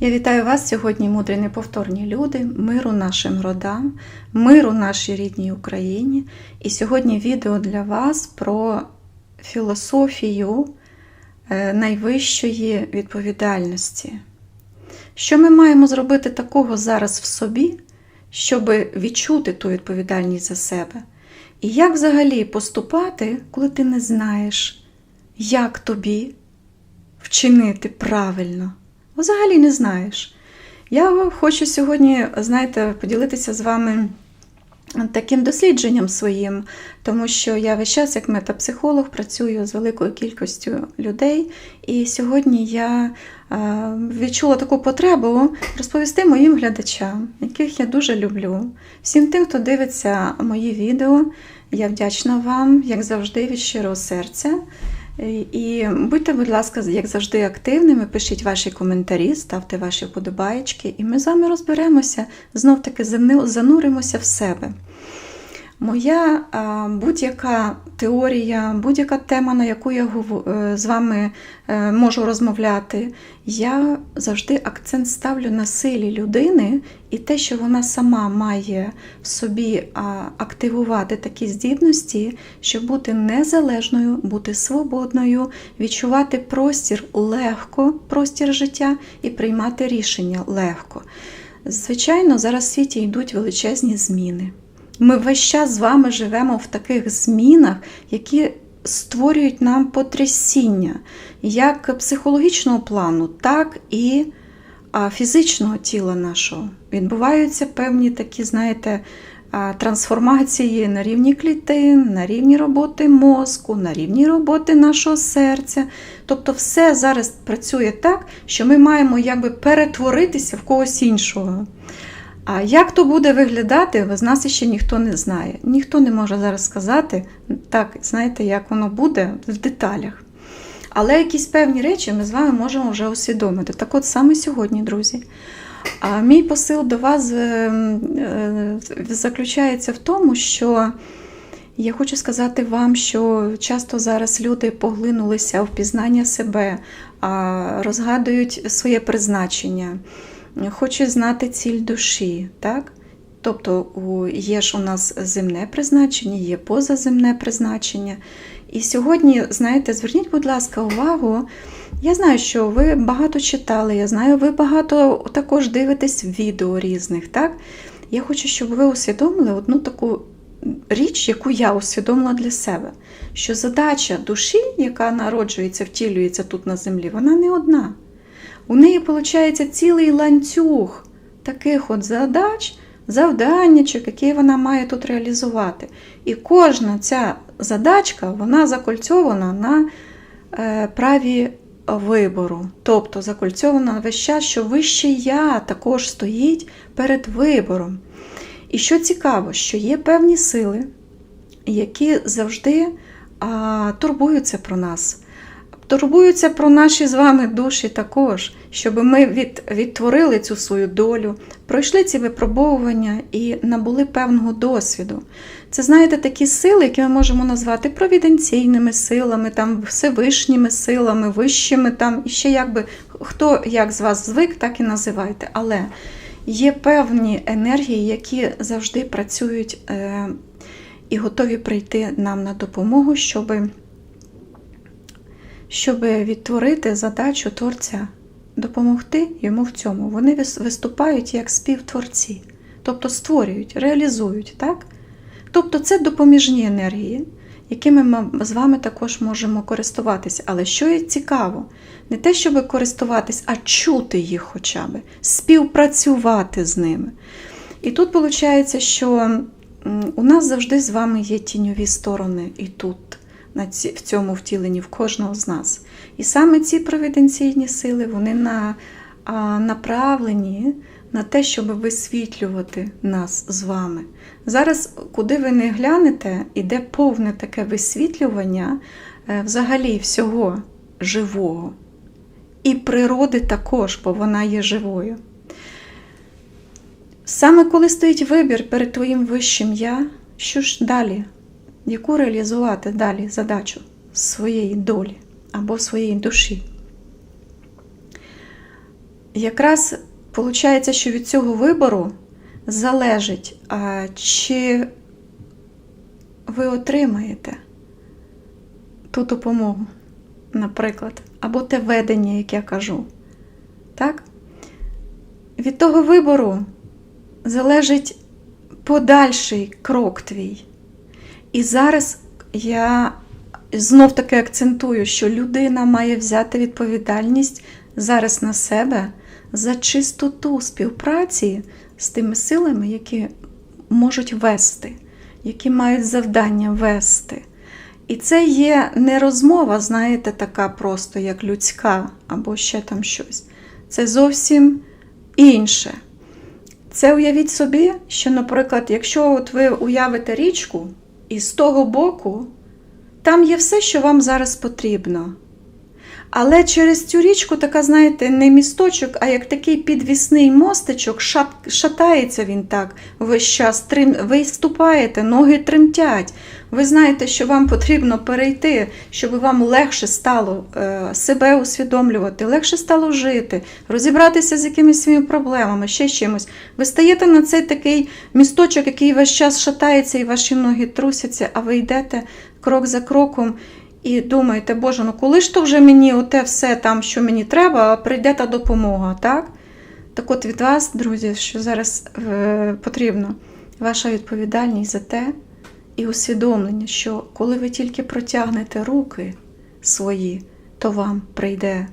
Я вітаю вас сьогодні, мудрі неповторні люди, миру нашим родам, миру нашій рідній Україні. І сьогодні відео для вас про філософію е, найвищої відповідальності. Що ми маємо зробити такого зараз в собі, щоб відчути ту відповідальність за себе? І як взагалі поступати, коли ти не знаєш, як тобі вчинити правильно? Взагалі не знаєш. Я хочу сьогодні, знаєте, поділитися з вами таким дослідженням своїм, тому що я весь час, як метапсихолог, працюю з великою кількістю людей, і сьогодні я відчула таку потребу розповісти моїм глядачам, яких я дуже люблю. Всім тим, хто дивиться мої відео, я вдячна вам, як завжди, від щирого серця. І будьте, будь ласка, як завжди, активними, пишіть ваші коментарі, ставте ваші вподобаєчки, і ми з вами розберемося, знов-таки зануримося в себе. Моя будь-яка теорія, будь-яка тема, на яку я е, з вами е, можу розмовляти, я завжди акцент ставлю на силі людини і те, що вона сама має в собі активувати такі здібності, щоб бути незалежною, бути свободною, відчувати простір легко, простір життя і приймати рішення легко. Звичайно, зараз в світі йдуть величезні зміни. Ми весь час з вами живемо в таких змінах, які створюють нам потрясіння як психологічного плану, так і фізичного тіла нашого. Відбуваються певні такі, знаєте, трансформації на рівні клітин, на рівні роботи мозку, на рівні роботи нашого серця. Тобто, все зараз працює так, що ми маємо якби перетворитися в когось іншого. А як то буде виглядати, з нас ще ніхто не знає. Ніхто не може зараз сказати, так, знаєте, як воно буде в деталях. Але якісь певні речі ми з вами можемо вже усвідомити. Так от саме сьогодні, друзі. А Мій посил до вас е, е, заключається в тому, що я хочу сказати вам, що часто зараз люди поглинулися в пізнання себе, розгадують своє призначення хоче знати ціль душі. так? Тобто є ж у нас земне призначення, є позаземне призначення. І сьогодні, знаєте, зверніть, будь ласка, увагу. Я знаю, що ви багато читали, я знаю, ви багато також дивитесь відео різних. так? Я хочу, щоб ви усвідомили одну таку річ, яку я усвідомила для себе. Що задача душі, яка народжується, втілюється тут на землі, вона не одна. У неї, виходить, цілий ланцюг таких от задач, завданнячок, які вона має тут реалізувати. І кожна ця задачка вона закольцьована на е, праві вибору. Тобто закольцьована весь час, що вище я також стоїть перед вибором. І що цікаво, що є певні сили, які завжди а, турбуються про нас турбуються про наші з вами душі також, щоб ми від, відтворили цю свою долю, пройшли ці випробовування і набули певного досвіду. Це, знаєте, такі сили, які ми можемо назвати провіденційними силами, там, всевишніми силами, вищими, там, і ще якби хто як з вас звик, так і називайте. Але є певні енергії, які завжди працюють е, і готові прийти нам на допомогу, щоби щоб відтворити задачу творця, допомогти йому в цьому. Вони виступають як співтворці, тобто створюють, реалізують. так? Тобто це допоміжні енергії, якими ми з вами також можемо користуватися. Але що є цікаво, не те, щоб користуватись, а чути їх хоча б, співпрацювати з ними. І тут виходить, що у нас завжди з вами є тіньові сторони і тут в цьому втіленні в кожного з нас. І саме ці провіденційні сили вони на, а, направлені на те, щоб висвітлювати нас з вами. Зараз, куди ви не глянете, іде повне таке висвітлювання е, взагалі всього живого. І природи також, бо вона є живою. Саме коли стоїть вибір перед твоїм вищим я, що ж далі яку реалізувати далі задачу своєї долі або своєї душі. якраз виходить, що від цього вибору залежить, чи ви отримаєте ту допомогу, наприклад, або те ведення, як я кажу. Так? Від того вибору залежить подальший крок твій. І зараз я знов таки акцентую, що людина має взяти відповідальність зараз на себе за чистоту співпраці з тими силами, які можуть вести, які мають завдання вести. І це є не розмова, знаєте, така просто, як людська, або ще там щось. Це зовсім інше. Це уявіть собі, що, наприклад, якщо от ви уявите річку, і з того боку там є все, що вам зараз потрібно. Але через цю річку, така, знаєте, не місточок, а як такий підвісний мостичок, шат, шатається він так весь час. Трим, ви ступаєте, ноги тремтять. Ви знаєте, що вам потрібно перейти, щоб вам легше стало е, себе усвідомлювати, легше стало жити, розібратися з якимись своїми проблемами, ще чимось. Ви стаєте на цей такий місточок, який весь час шатається, і ваші ноги трусяться, а ви йдете крок за кроком. І думаєте, Боже, ну коли ж то вже мені оте все там, що мені треба, прийде та допомога, так? Так от від вас, друзі, що зараз е, потрібно ваша відповідальність за те і усвідомлення, що коли ви тільки протягнете руки свої, то вам прийде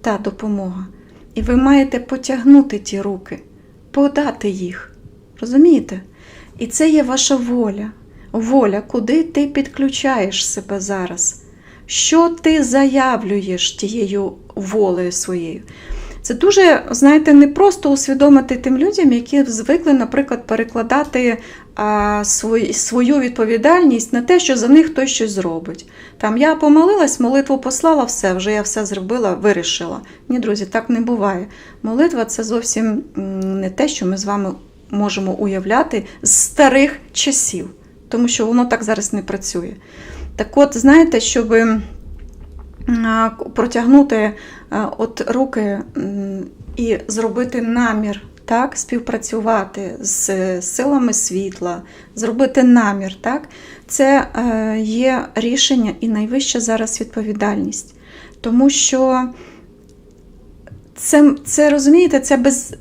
та допомога. І ви маєте потягнути ті руки, подати їх. Розумієте? І це є ваша воля. Воля, куди ти підключаєш себе зараз. Що ти заявлюєш тією волею своєю? Це дуже, знаєте, не просто усвідомити тим людям, які звикли, наприклад, перекладати свою, відповідальність на те, що за них хтось щось зробить. Там я помолилась, молитву послала, все, вже я все зробила, вирішила. Ні, друзі, так не буває. Молитва це зовсім не те, що ми з вами можемо уявляти з старих часів, тому що воно так зараз не працює. Так от, знаєте, щоб протягнути от руки і зробити намір, так, співпрацювати з силами світла, зробити намір, так, це є рішення і найвища зараз відповідальність. Тому що це, це розумієте, це без.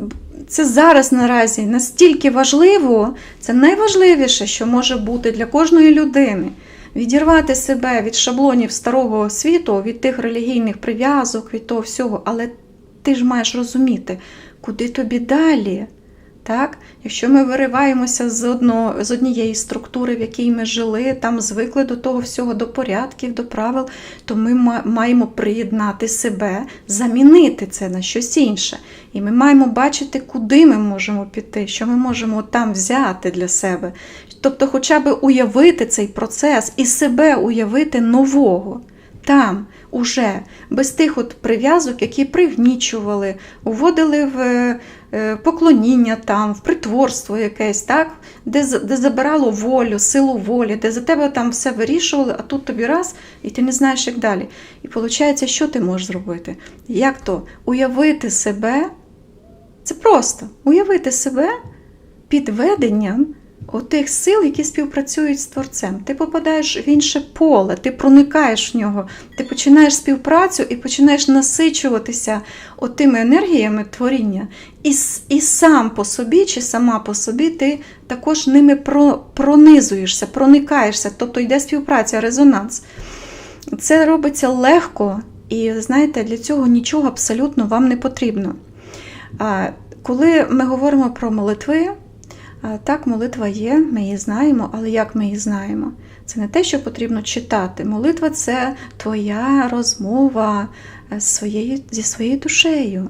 Це зараз наразі настільки важливо, це найважливіше, що може бути для кожної людини відірвати себе від шаблонів старого світу, від тих релігійних прив'язок, від того всього, але ти ж маєш розуміти, куди тобі далі. Так? Якщо ми вириваємося з одно, з однієї структури, в якій ми жили, там звикли до того всього, до порядків, до правил, то ми маємо приєднати себе, замінити це на щось інше. І ми маємо бачити, куди ми можемо піти, що ми можемо там взяти для себе. Тобто, хоча б уявити цей процес і себе уявити нового. Там, уже, без тих от прив'язок, які пригнічували, уводили в е, поклоніння там, в притворство якесь, так? де де забирало волю, силу волі, де за тебе там все вирішували, а тут тобі раз, і ти не знаєш, як далі. І виходить, що ти можеш зробити? Як то? Уявити себе, це просто уявити себе під отих сил, які співпрацюють з творцем. Ти попадаєш в інше поле, ти проникаєш в нього, ти починаєш співпрацю і починаєш насичуватися отими енергіями творіння. І і сам по собі чи сама по собі ти також ними пронизуєшся, проникаєшся, тобто йде співпраця, резонанс. Це робиться легко, і знаєте, для цього нічого абсолютно вам не потрібно. Коли ми говоримо про молитви, так, молитва є, ми її знаємо, але як ми її знаємо? Це не те, що потрібно читати. Молитва це твоя розмова е, зі своєю душею.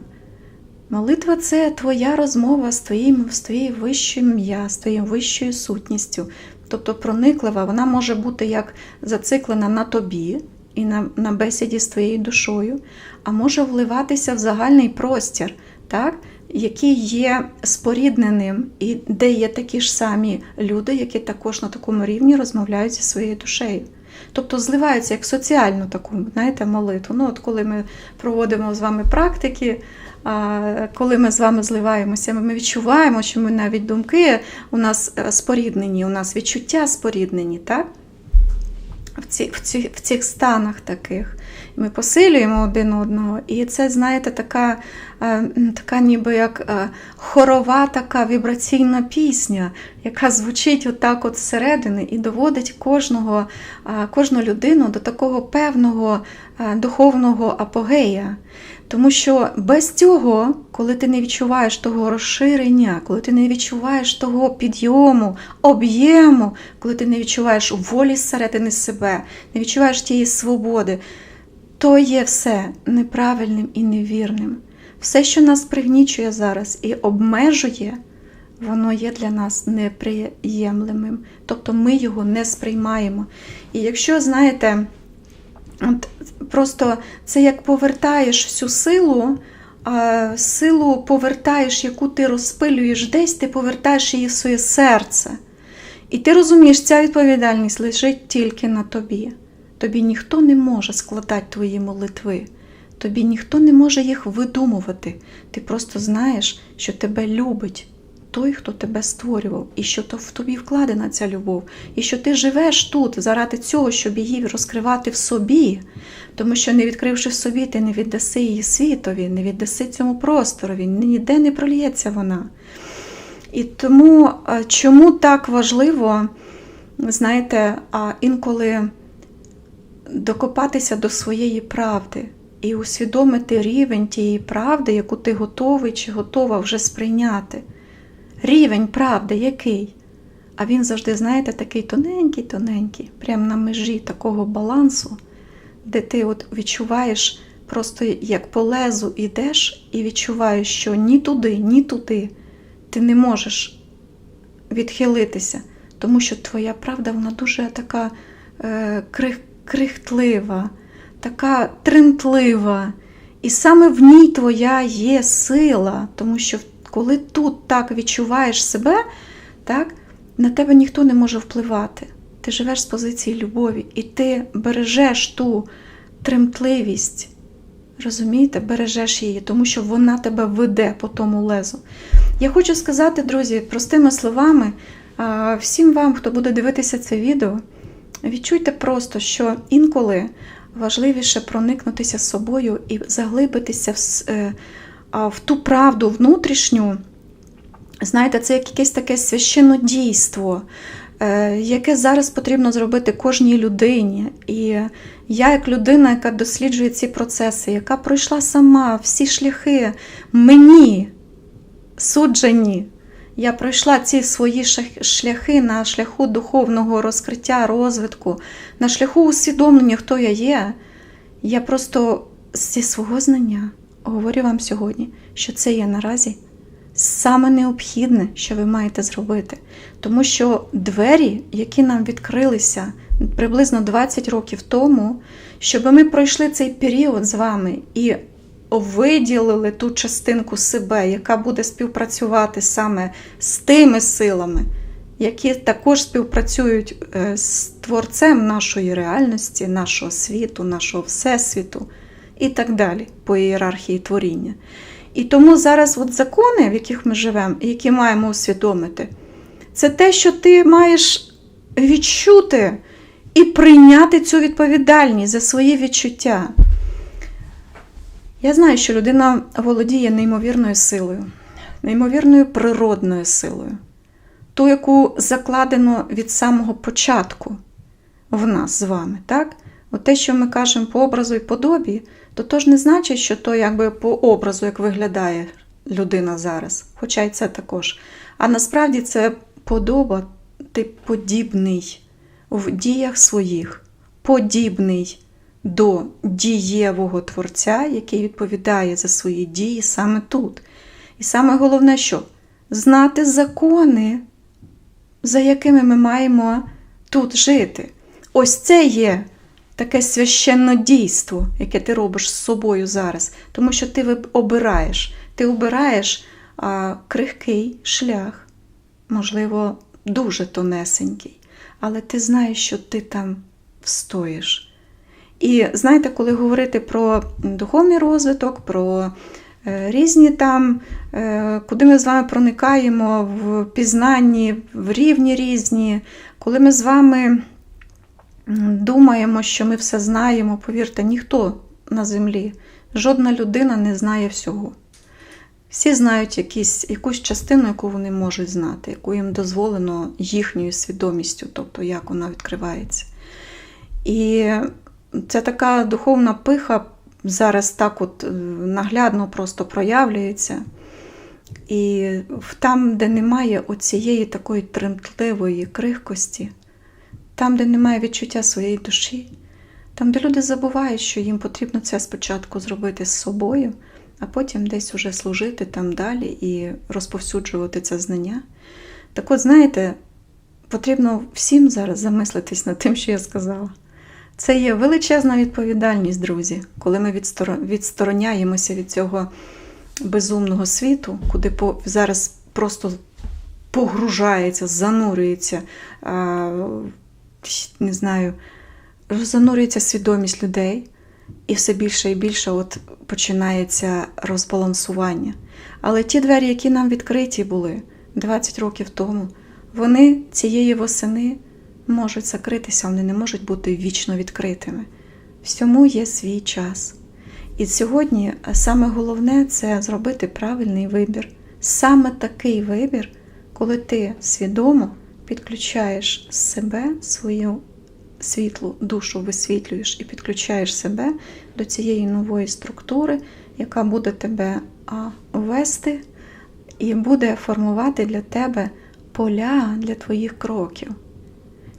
Молитва це твоя розмова з твоїм, з твоєю вищим я, з твоєю вищою сутністю. Тобто прониклива, вона може бути як зациклена на тобі і на, на бесіді з твоєю душою, а може вливатися в загальний простір. так? Який є спорідненим, і де є такі ж самі люди, які також на такому рівні розмовляють зі своєю душею. Тобто зливаються як соціальну таку, знаєте, молитву. Ну, от коли ми проводимо з вами практики, коли ми з вами зливаємося, ми відчуваємо, що ми навіть думки у нас споріднені, у нас відчуття споріднені, так? В, ці, в, ці, в цих станах таких. Ми посилюємо один одного. І це, знаєте, така, е, така ніби як е, хорова така вібраційна пісня, яка звучить отак от зсередини і доводить кожного, е, кожну людину до такого певного духовного апогея. Тому що без цього, коли ти не відчуваєш того розширення, коли ти не відчуваєш того підйому, об'єму, коли ти не відчуваєш волі зсередини себе, не відчуваєш тієї свободи, то є все неправильним і невірним. Все, що нас пригнічує зараз і обмежує, воно є для нас неприємлемим. Тобто ми його не сприймаємо. І якщо, знаєте, от просто це як повертаєш всю силу, а силу повертаєш, яку ти розпилюєш десь, ти повертаєш її в своє серце. І ти розумієш, ця відповідальність лежить тільки на тобі. Тобі ніхто не може складати твої молитви, тобі ніхто не може їх видумувати. Ти просто знаєш, що тебе любить той, хто тебе створював, і що то в тобі вкладена ця любов, і що ти живеш тут заради цього, щоб її розкривати в собі, тому що, не відкривши в собі, ти не віддаси її світові, не віддаси цьому просторові, ніде не проліється вона. І тому, чому так важливо, знаєте, інколи докопатися до своєї правди і усвідомити рівень тієї правди, яку ти готовий чи готова вже сприйняти. Рівень правди який? А він завжди, знаєте, такий тоненький-тоненький, прямо на межі такого балансу, де ти от відчуваєш, просто як по лезу йдеш і відчуваєш, що ні туди, ні туди ти не можеш відхилитися, тому що твоя правда, вона дуже така е, крихка крихтлива, така тремтлива. І саме в ній твоя є сила, тому що коли тут так відчуваєш себе, так, на тебе ніхто не може впливати. Ти живеш з позиції любові, і ти бережеш ту тремтливість, розумієте, бережеш її, тому що вона тебе веде по тому лезу. Я хочу сказати, друзі, простими словами, всім вам, хто буде дивитися це відео. Відчуйте просто, що інколи важливіше проникнутися собою і заглибитися в, е, в ту правду внутрішню. Знаєте, це як якесь таке священнодійство, е, яке зараз потрібно зробити кожній людині. І я, як людина, яка досліджує ці процеси, яка пройшла сама всі шляхи мені суджені. Я пройшла ці свої шляхи на шляху духовного розкриття, розвитку, на шляху усвідомлення, хто я є. Я просто зі свого знання говорю вам сьогодні, що це є наразі саме необхідне, що ви маєте зробити. Тому що двері, які нам відкрилися приблизно 20 років тому, щоб ми пройшли цей період з вами і виділили ту частинку себе, яка буде співпрацювати саме з тими силами, які також співпрацюють е, з творцем нашої реальності, нашого світу, нашого всесвіту і так далі по ієрархії творіння. І тому зараз от закони, в яких ми живемо, які маємо усвідомити, це те, що ти маєш відчути і прийняти цю відповідальність за свої відчуття. Я знаю, що людина володіє неймовірною силою, неймовірною природною силою, ту, яку закладено від самого початку в нас з вами. так? От те, що ми кажемо по образу і подобі, то то не значить, що то якби по образу, як виглядає людина зараз, хоча й це також. А насправді це подоба, ти подібний в діях своїх, подібний до дієвого Творця, який відповідає за свої дії саме тут. І саме головне, що знати закони, за якими ми маємо тут жити. Ось це є таке священне дійство, яке ти робиш з собою зараз. Тому що ти обираєш, ти обираєш а, крихкий шлях, можливо, дуже тонесенький, але ти знаєш, що ти там встоїш. І знаєте, коли говорити про духовний розвиток, про е, різні там, е, куди ми з вами проникаємо в пізнанні, в рівні різні, коли ми з вами думаємо, що ми все знаємо, повірте, ніхто на землі, жодна людина не знає всього. Всі знають якісь, якусь частину, яку вони можуть знати, яку їм дозволено їхньою свідомістю, тобто як вона відкривається. І це така духовна пиха зараз так от е, наглядно просто проявлюється. І там, де немає оцієї такої тремтливої крихкості, там, де немає відчуття своєї душі, там, де люди забувають, що їм потрібно це спочатку зробити з собою, а потім десь уже служити там далі і розповсюджувати це знання. Так от, знаєте, потрібно всім зараз замислитись над тим, що я сказала. Це є величезна відповідальність, друзі, коли ми відстороняємося від цього безумного світу, куди зараз просто погружається, занурюється, не знаю, занурюється свідомість людей, і все більше і більше от починається розбалансування. Але ті двері, які нам відкриті були 20 років тому, вони цієї восени можуть закритися, вони не можуть бути вічно відкритими. Всьому є свій час. І сьогодні саме головне це зробити правильний вибір. Саме такий вибір, коли ти свідомо підключаєш себе, свою світлу душу висвітлюєш і підключаєш себе до цієї нової структури, яка буде тебе вести і буде формувати для тебе поля для твоїх кроків.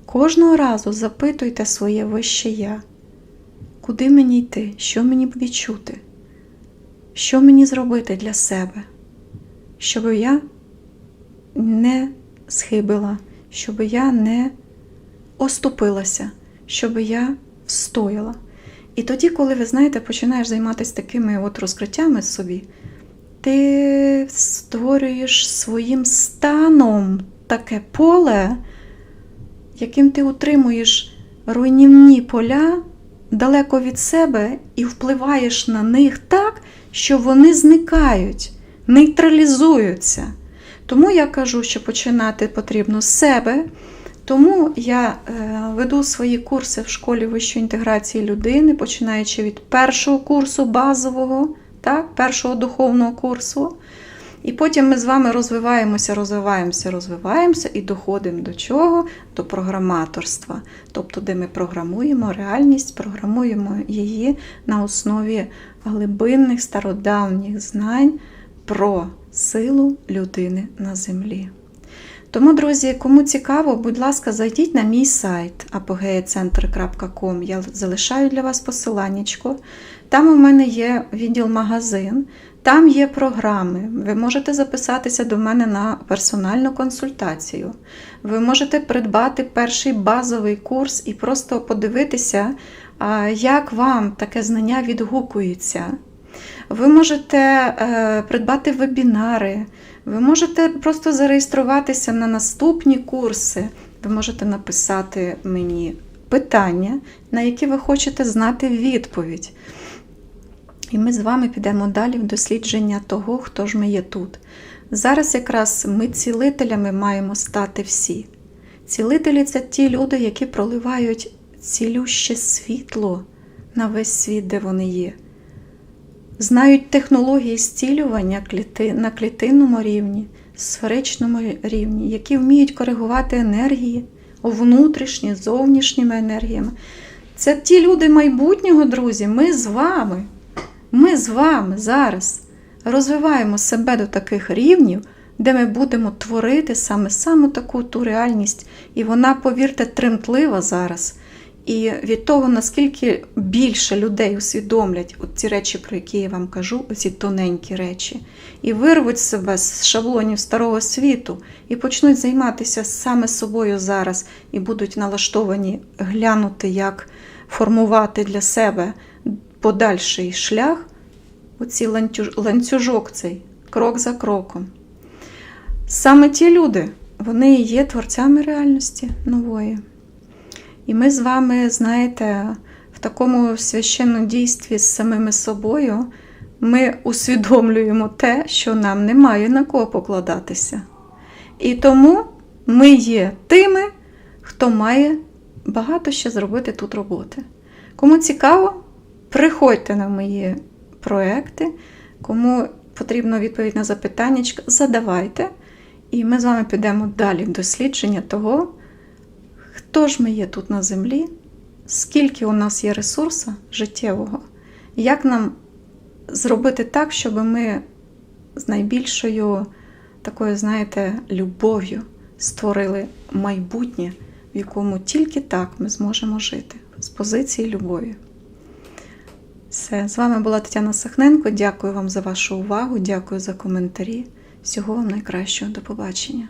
Кожного разу запитуйте своє вище я, куди мені йти, що мені відчути, що мені зробити для себе, щоб я не схибила, щоб я не оступилася, щоб я встояла. І тоді, коли ви знаєте, починаєш займатися такими от розкриттями собі, ти створюєш своїм станом таке поле яким ти утримуєш руйнівні поля далеко від себе і впливаєш на них так, що вони зникають, нейтралізуються. Тому я кажу, що починати потрібно з себе. Тому я е, веду свої курси в школі вищої інтеграції людини, починаючи від першого курсу базового, так, першого духовного курсу. І потім ми з вами розвиваємося, розвиваємося, розвиваємося і доходимо до чого? До програматорства. Тобто, де ми програмуємо реальність, програмуємо її на основі глибинних стародавніх знань про силу людини на землі. Тому, друзі, кому цікаво, будь ласка, зайдіть на мій сайт apogeacenter.com. Я залишаю для вас посиланнячко. Там у мене є відділ магазин, там є програми. Ви можете записатися до мене на персональну консультацію. Ви можете придбати перший базовий курс і просто подивитися, як вам таке знання відгукується. Ви можете е, придбати вебінари, ви можете просто зареєструватися на наступні курси. Ви можете написати мені питання, на які ви хочете знати відповідь. І ми з вами підемо далі в дослідження того, хто ж ми є тут. Зараз якраз ми цілителями маємо стати всі. Цілителі це ті люди, які проливають цілюще світло на весь світ, де вони є. Знають технології зцілювання на клітинному рівні, сферичному рівні, які вміють коригувати енергії внутрішні, зовнішніми енергіями. Це ті люди майбутнього, друзі, ми з вами. Ми з вами зараз розвиваємо себе до таких рівнів, де ми будемо творити саме саме таку ту реальність. І вона, повірте, тремтлива зараз. І від того, наскільки більше людей усвідомлять ці речі, про які я вам кажу, оці тоненькі речі, і вирвуть себе з шаблонів старого світу, і почнуть займатися саме собою зараз, і будуть налаштовані глянути, як формувати для себе подальший шлях, оцей ланцюжок цей, крок за кроком. Саме ті люди, вони є творцями реальності нової. І ми з вами, знаєте, в такому священному дійстві з самими собою ми усвідомлюємо те, що нам немає на кого покладатися. І тому ми є тими, хто має багато ще зробити тут роботи. Кому цікаво, приходьте на мої проекти, кому потрібна відповідь на запитання, задавайте. І ми з вами підемо далі в дослідження того, хто ж ми є тут на землі, скільки у нас є ресурсу життєвого, як нам зробити так, щоб ми з найбільшою такою, знаєте, любов'ю створили майбутнє, в якому тільки так ми зможемо жити з позиції любові. Все, з вами була Тетяна Сахненко. Дякую вам за вашу увагу, дякую за коментарі. Всього вам найкращого. До побачення.